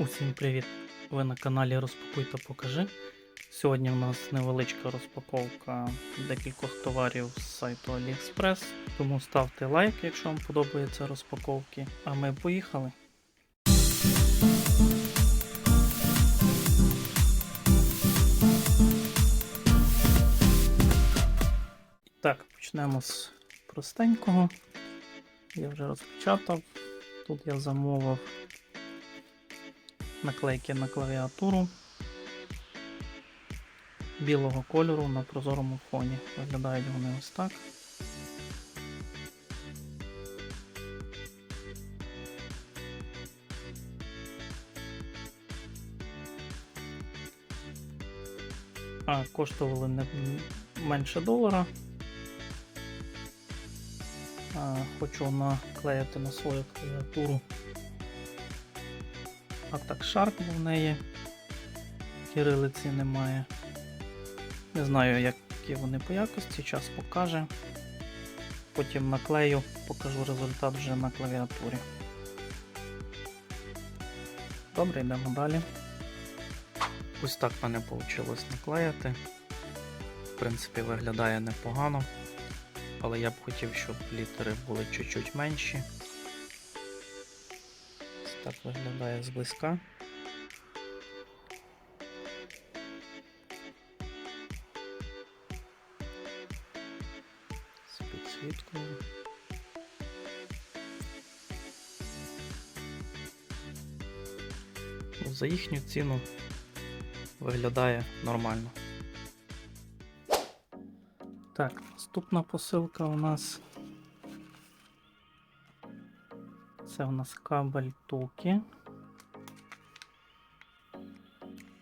Усім привіт! Ви на каналі Розпакуй та покажи. Сьогодні у нас невеличка розпаковка декількох товарів з сайту AliExpress. Тому ставте лайк, якщо вам подобаються розпаковки. А ми поїхали. Так, почнемо з простенького. Я вже розпечатав. Тут я замовив наклейки на клавіатуру білого кольору на прозорому фоні. Виглядають вони ось так. А коштували не менше долара. Хочу наклеїти на свою клавіатуру а так Shark в неї кирилиці немає. Не знаю, які вони по якості, час покаже. Потім наклею, покажу результат вже на клавіатурі. Добре, йдемо далі. Ось так в мене вийшло наклеїти. В принципі, виглядає непогано, але я б хотів, щоб літери були чуть-чуть менші. Так виглядає зблизька. З підсвіткою. Ну, За їхню ціну виглядає нормально. Так, наступна посилка у нас Це у нас кабель Туки.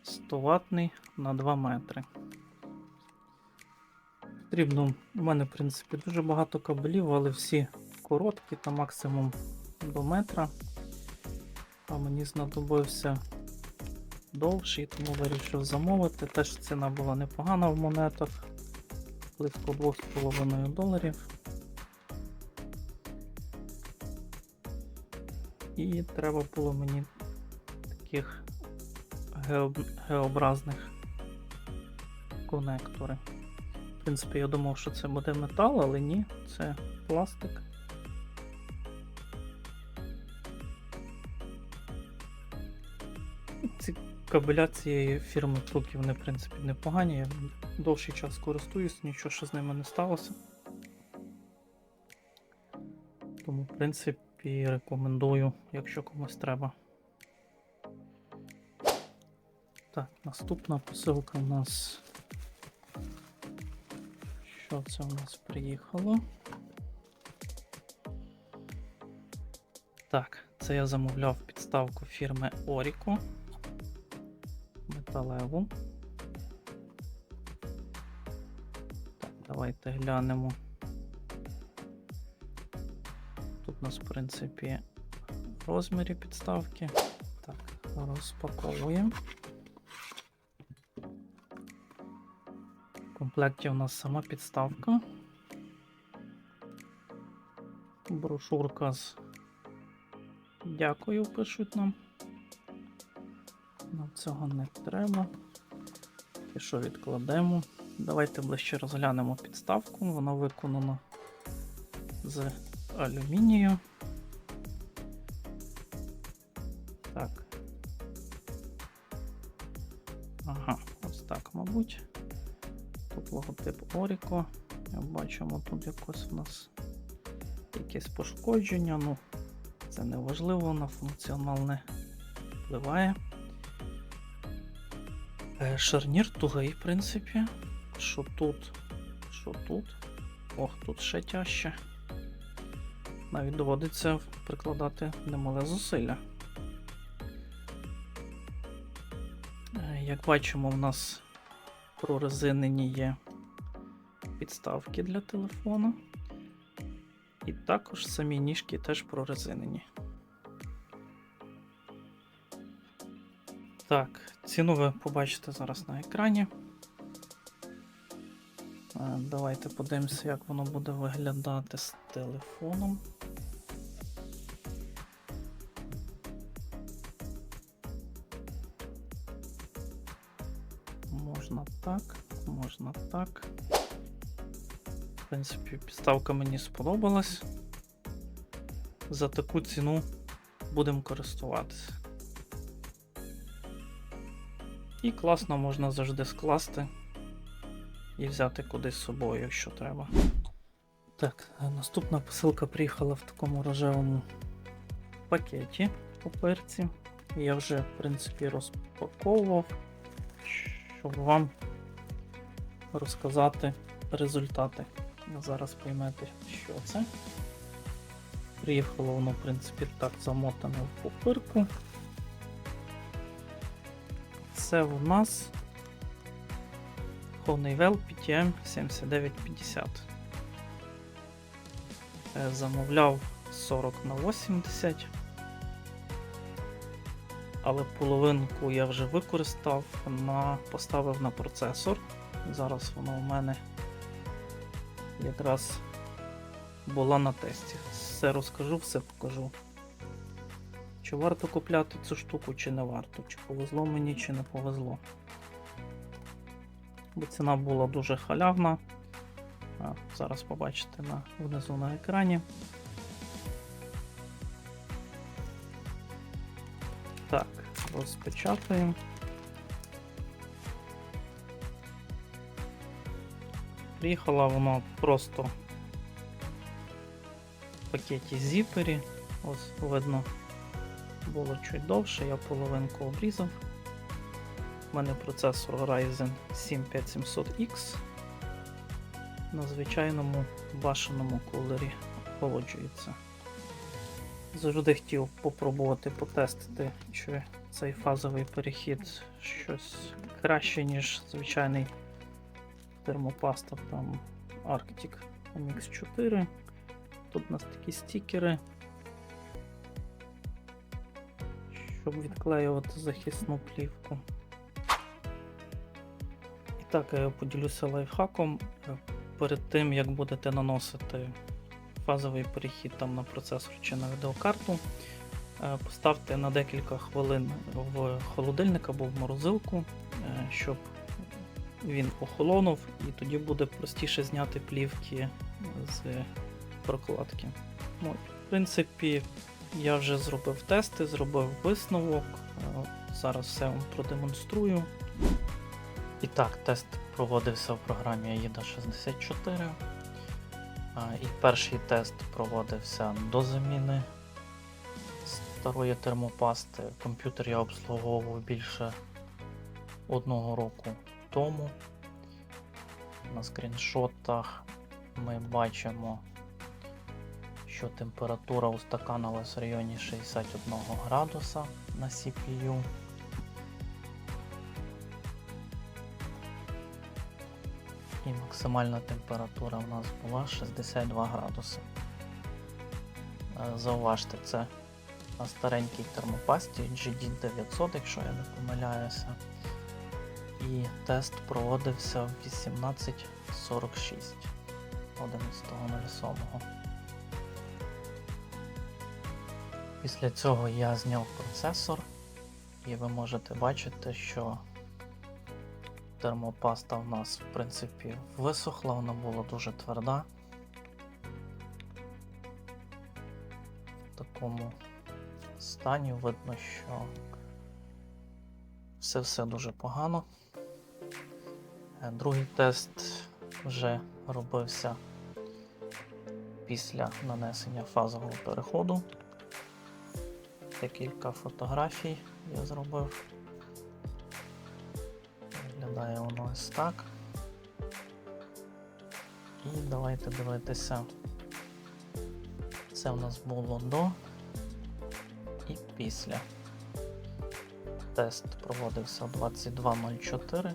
100 ватний на 2 метри. Потрібно, у мене, в принципі, дуже багато кабелів, але всі короткі, та максимум до метра. А мені знадобився довший, тому вирішив замовити. Теж ціна була непогана в монетах, близько 2,5 доларів. І треба було мені таких геобразних конектори. В принципі, я думав, що це буде метал, але ні, це пластик. Ці кабеля цієї фірми Труки, вони, в принципі, непогані. Я довший час користуюсь, нічого ще з ними не сталося. Тому, в принципі, і рекомендую, якщо комусь треба. Так, наступна посилка у нас. Що це у нас приїхало? Так, це я замовляв підставку фірми Orico металеву. Так, давайте глянемо. Нас, в принципі, розмірі підставки. Так, розпаковуємо. В комплекті у нас сама підставка. Брошурка з дякую пишуть нам. Нам цього не треба. І що відкладемо? Давайте ближче розглянемо підставку. Вона виконана з алюмінію. Так. Ага, ось так, мабуть. Тут логотип Оріко. Бачимо, тут якось у нас якесь пошкодження, ну, це не важливо, на функціонал не впливає. Е, Шарнір тугий, в принципі. Що тут, що тут. Ох, тут ще тяжче навіть доводиться прикладати немале зусилля. Е, як бачимо, в нас прорезинені є підставки для телефону. І також самі ніжки теж прорезинені. Так, ціну ви побачите зараз на екрані. Е, давайте подивимося, як воно буде виглядати з телефоном. Можна так, можна так. В принципі, підставка мені сподобалась. За таку ціну будемо користуватися. І класно можна завжди скласти і взяти кудись з собою, якщо треба. Так, наступна посилка приїхала в такому рожевому пакеті паперці. Я вже, в принципі, розпаковував, щоб вам розказати результати. Зараз поймете, що це. Приїхало воно, в принципі, так замотане в папирку. Це в нас Honeywell PTM 7950. Е, Замовляв 40 на 80. Але половинку я вже використав, на, поставив на процесор. Зараз воно у мене якраз була на тесті. Все розкажу, все покажу. Чи варто купляти цю штуку, чи не варто, чи повезло мені, чи не повезло. Бо ціна була дуже халявна. Зараз побачите на, внизу на екрані. Так, розпечатаємо. Приїхала воно просто в пакеті зіпері. Ось видно, було чуть довше, я половинку обрізав. У мене процесор Ryzen 7 5700X на звичайному башеному кулері охолоджується. Завжди хотів попробувати потестити, чи цей фазовий перехід щось краще, ніж звичайний термопаста там Arctic MX4. Тут у нас такі стікери, щоб відклеювати захисну плівку. Так, я поділюся лайфхаком. Е, Перед тим, як будете наносити фазовий перехід там на процесор чи на відеокарту, е, поставте на декілька хвилин в холодильник або в морозилку, е, щоб він охолонув, і тоді буде простіше зняти плівки з прокладки. Ну, в принципі, я вже зробив тести, зробив висновок. Зараз все вам продемонструю. І так, тест проводився в програмі AIDA 64. І перший тест проводився до заміни старої термопасти. Комп'ютер я обслуговував більше одного року тому. На скріншотах ми бачимо, що температура устаканилась в районі 61 градуса на CPU. І максимальна температура у нас була 62 градуси. Е, Зауважте, це на старенькій термопасті GD900, якщо я не помиляюся. І тест проводився в 1846 11.07. Після цього я зняв процесор, і ви можете бачити, що термопаста в нас, в принципі, висохла, вона була дуже тверда. В такому стані видно, що все все дуже погано. Е, Другий тест вже робився після нанесення фазового переходу. Декілька фотографій я зробив. Ось так. І давайте дивитися. Це в нас було до і після. Тест проводився о 22.04.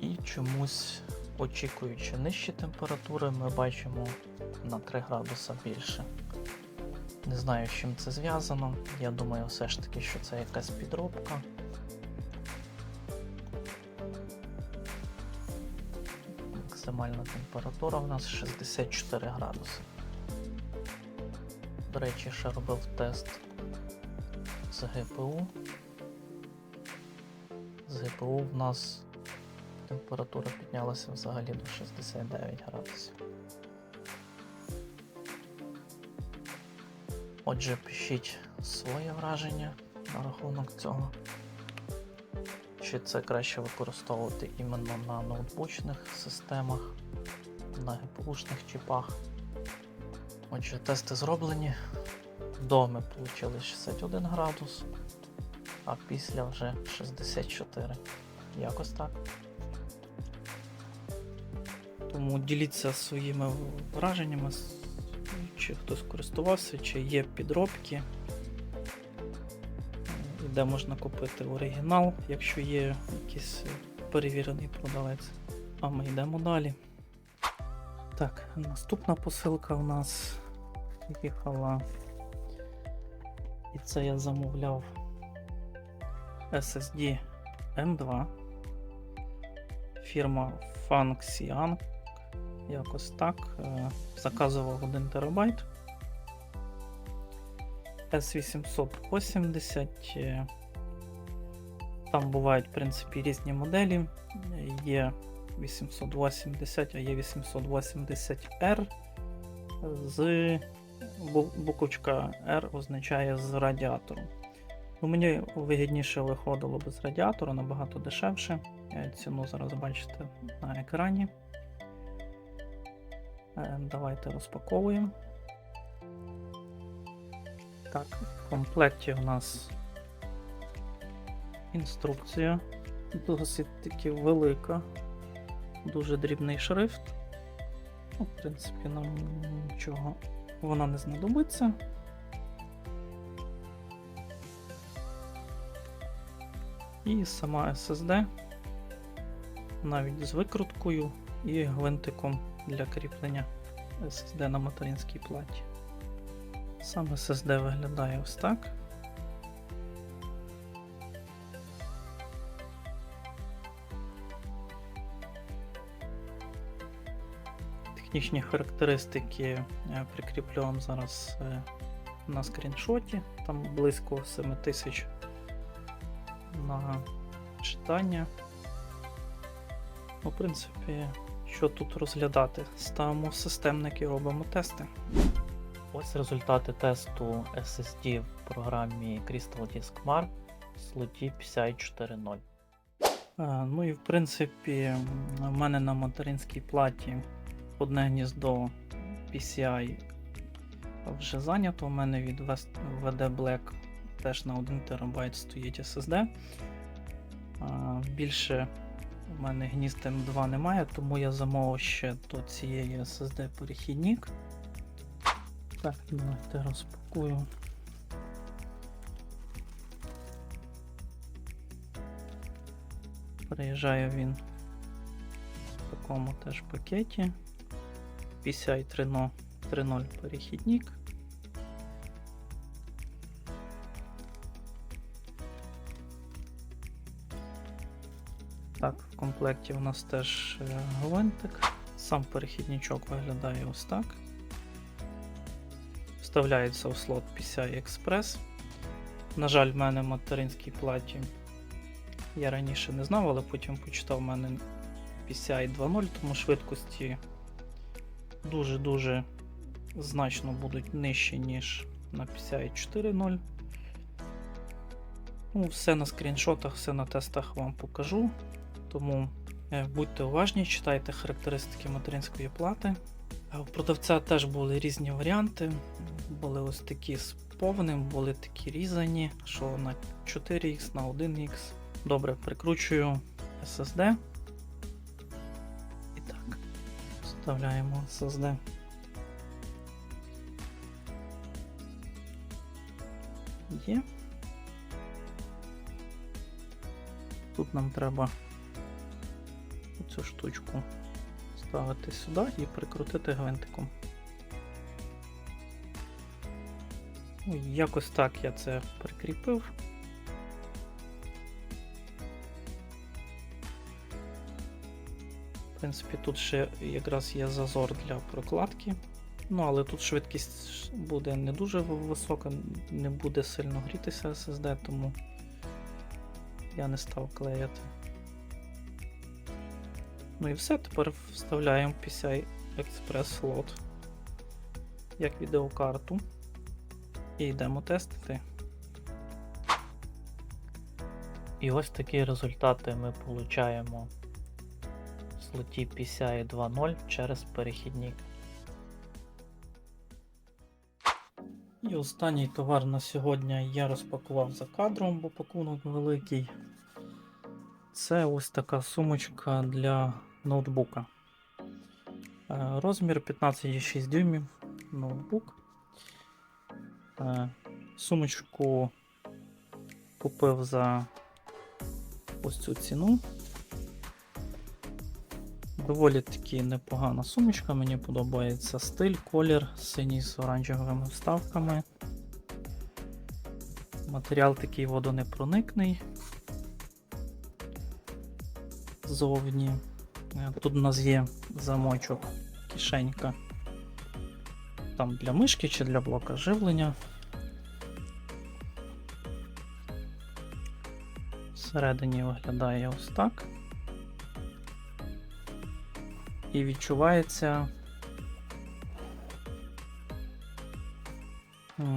І чомусь, очікуючи нижчі температури, ми бачимо на 3 градуса більше. Не знаю, з чим це зв'язано. Я думаю, все ж таки, що це якась підробка. Максимальна температура у нас 64 градуси. До речі, ще робив тест з ГПУ. з ГПУ в нас температура піднялася взагалі до 69 градусів. Отже, пишіть своє враження на рахунок цього. Чи це краще використовувати іменно на ноутбучних системах, на GPU-шних чіпах. Отже, тести зроблені. До ми отримали 61 градус, а після вже 64. Якось так. Тому діліться своїми враженнями, чи хтось користувався, чи є підробки, де можна купити оригінал, якщо є якийсь е, перевірений продавець. А ми йдемо далі. Так, наступна посилка у нас їхала. І це я замовляв SSD M2. Фірма Funxian. Якось так. Е, Заказував 1 терабайт. S880. е, Там бувають, в принципі, різні моделі. Є 880, а є 880R з бу- буквочка R означає з радіатором. Ну, мені вигідніше виходило без радіатора, набагато дешевше. Е, Ціну зараз бачите на екрані. Е, Давайте розпаковуємо. Так, в комплекті у нас інструкція. Досить таки велика, дуже дрібний шрифт. Ну, в принципі, нам нічого вона не знадобиться. І сама SSD, навіть з викруткою і гвинтиком для кріплення SSD на материнській платі. Сам SSD виглядає ось так. Технічні характеристики е, прикріплю вам зараз е, на скріншоті. Там близько 7000 на читання. Ну, в принципі, що тут розглядати? Ставимо системники, робимо тести. Ось результати тесту SSD в програмі Crystal Disk Mark в слоті PCI 4.0. Е, Ну і в принципі, в мене на материнській платі одне гніздо PCI вже зайнято. У мене від VD Black теж на 1 ТБ стоїть SSD. Більше у мене гнізд M2 немає, тому я замовив ще до цієї SSD перехідник. Так, давайте розпакую. Приїжджає він в такому теж пакеті. PCI 3.0 3.0 перехідник. Так, в комплекті у нас теж е, гвинтик. Сам перехідничок виглядає ось так. Вставляється у слот PCI Express. На жаль, в мене в материнській платі я раніше не знав, але потім почитав в мене PCI 2.0, тому швидкості дуже-дуже значно будуть нижчі, ніж на PCI 4.0. Ну, все на скріншотах, все на тестах вам покажу. Тому е, будьте уважні, читайте характеристики материнської плати. У продавця теж були різні варіанти. Були ось такі з повним, були такі різані, що на 4х, на 1х. Добре, прикручую SSD. І так, вставляємо SSD. Є. Тут нам треба цю штучку ставити сюди і прикрутити гвинтиком. Ну, якось так я це прикріпив. В принципі, тут ще якраз є зазор для прокладки. Ну, але тут швидкість буде не дуже висока, не буде сильно грітися SSD, тому я не став клеїти. Ну і все, тепер вставляємо PCI Express slot як відеокарту. І йдемо тестити. І ось такі результати ми получаємо в слоті PCI 2.0 через перехідник. І останній товар на сьогодні я розпакував за кадром, бо пакунок великий. Це ось така сумочка для ноутбука. Е, Розмір 15,6 дюймів ноутбук. Е, Сумочку купив за ось цю ціну. Доволі таки непогана сумочка, мені подобається стиль, колір, синій з оранжевими вставками. Матеріал такий водонепроникний. Зовні. Е, Тут у нас є замочок, кишенька. Там для мишки чи для блока живлення. Всередині виглядає ось так. І відчувається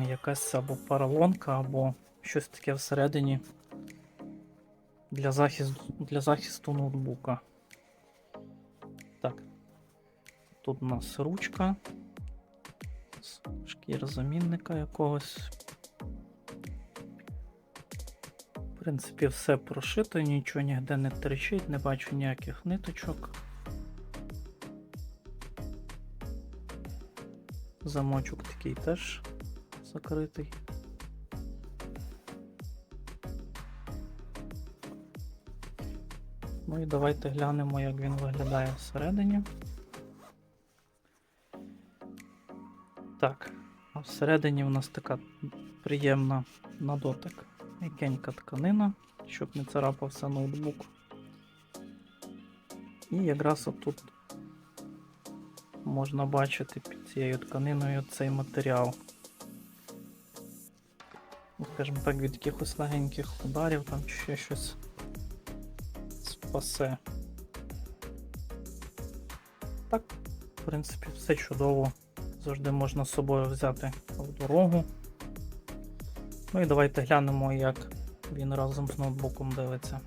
якась або поролонка, або щось таке всередині для захисту, для захисту ноутбука. Тут у нас ручка з шкірозамінника якогось. В принципі, все прошито, нічого ніде не трещить, не бачу ніяких ниточок. Замочок такий теж закритий. Ну і давайте глянемо, як він виглядає всередині. Всередині у нас така приємна на дотик. М'якенька тканина, щоб не царапався ноутбук. І якраз отут можна бачити під цією тканиною цей матеріал. Ну, Скажімо так, від якихось легеньких ударів там чи ще щось спасе. Так, в принципі, все чудово. Завжди можна з собою взяти в дорогу. Ну і давайте глянемо, як він разом з ноутбуком дивиться.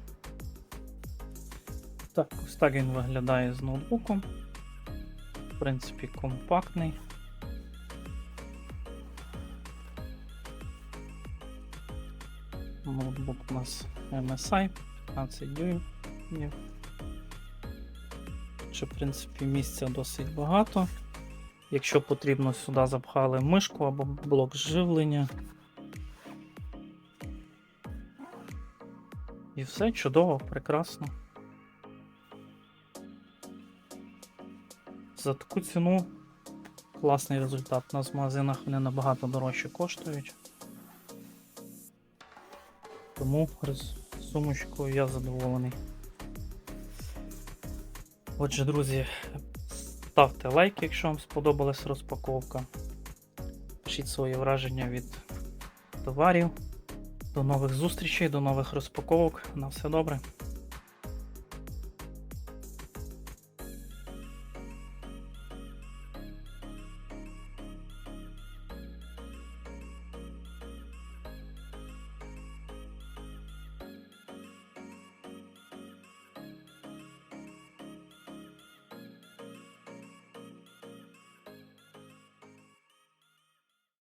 Так, ось так він виглядає з ноутбуком. В принципі, компактний. Ноутбук у нас MSI 15 дюймів. Ще, в принципі, місця досить багато. Якщо потрібно, сюди запхали мишку або блок живлення. І все чудово, прекрасно. За таку ціну класний результат. У нас в магазинах вони набагато дорожче коштують. Тому сумочкою я задоволений. Отже, друзі, ставте лайк, якщо вам сподобалась розпаковка. Пишіть свої враження від товарів. До нових зустрічей, до нових розпаковок. На все добре.